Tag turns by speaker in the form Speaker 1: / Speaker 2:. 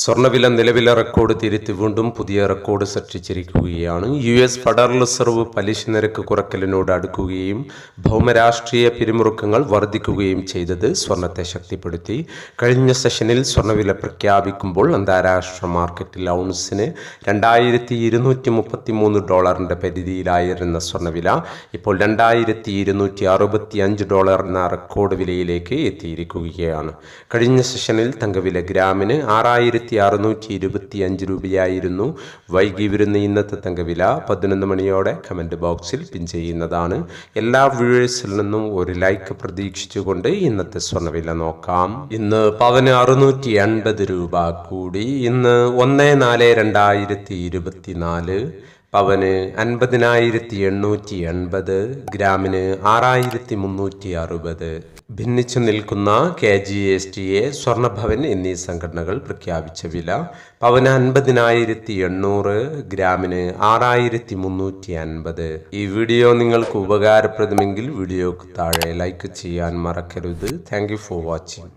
Speaker 1: സ്വർണവില നിലവിലെ റെക്കോർഡ് തിരുത്തി വീണ്ടും പുതിയ റെക്കോർഡ് സൃഷ്ടിച്ചിരിക്കുകയാണ്. യു എസ് ഫെഡറൽ റിസർവ് പലിശ നിരക്ക് കുറയ്ക്കലിനോട് അടുക്കുകയും ഭൗമരാഷ്ട്രീയ പിരിമുറുക്കങ്ങൾ വർദ്ധിക്കുകയും ചെയ്തത് സ്വർണത്തെ ശക്തിപ്പെടുത്തി. കഴിഞ്ഞ സെഷനിൽ സ്വർണവില പ്രഖ്യാപിക്കുമ്പോൾ അന്താരാഷ്ട്ര മാർക്കറ്റിൽ ഔൺസിന് രണ്ടായിരത്തി ഇരുന്നൂറ്റി മുപ്പത്തി മൂന്ന് ഡോളറിന്റെ പരിധിയിലായിരുന്ന സ്വർണവില ഇപ്പോൾ രണ്ടായിരത്തി ഇരുന്നൂറ്റി അറുപത്തി അഞ്ച് ഡോളർ എന്ന റെക്കോർഡ് വിലയിലേക്ക് എത്തിയിരിക്കുകയാണ്. കഴിഞ്ഞ സെഷനിൽ തങ്കവില ഗ്രാമിന് ആറായിരത്തി അറുന്നൂറ്റി ഇരുപത്തി അഞ്ച് രൂപയായിരുന്നു വൈകി വരുന്ന ഇന്നത്തെ തങ്കവില. പതിനൊന്ന് മണിയോടെ കമന്റ് ബോക്സിൽ പിൻ ചെയ്യുന്നതാണ്. എല്ലാ വ്യൂവേഴ്സിൽ നിന്നും ഒരു ലൈക്ക് പ്രതീക്ഷിച്ചുകൊണ്ട് ഇന്നത്തെ സ്വർണവില നോക്കാം. ഇന്ന് പവന് അറുന്നൂറ്റി എൺപത് രൂപ കൂടി. ഇന്ന് ഒന്ന് നാല് രണ്ടായിരത്തി ഇരുപത്തി നാല് പവന് അൻപതിനായിരത്തി എണ്ണൂറ്റി എൺപത് ഗ്രാമിന് ആറായിരത്തി മുന്നൂറ്റി അറുപത് ഭിന്നിച്ചു നിൽക്കുന്ന K G S T A സ്വർണഭവൻ എന്നീ സംഘടനകൾ പ്രഖ്യാപിച്ച വില പവന് അൻപതിനായിരത്തി എണ്ണൂറ് ഗ്രാമിന് ആറായിരത്തി മുന്നൂറ്റി അൻപത് ഈ വീഡിയോ നിങ്ങൾക്ക് ഉപകാരപ്രദമെങ്കിൽ വീഡിയോക്ക് താഴെ ലൈക്ക് ചെയ്യാൻ മറക്കരുത്. Thank for watching.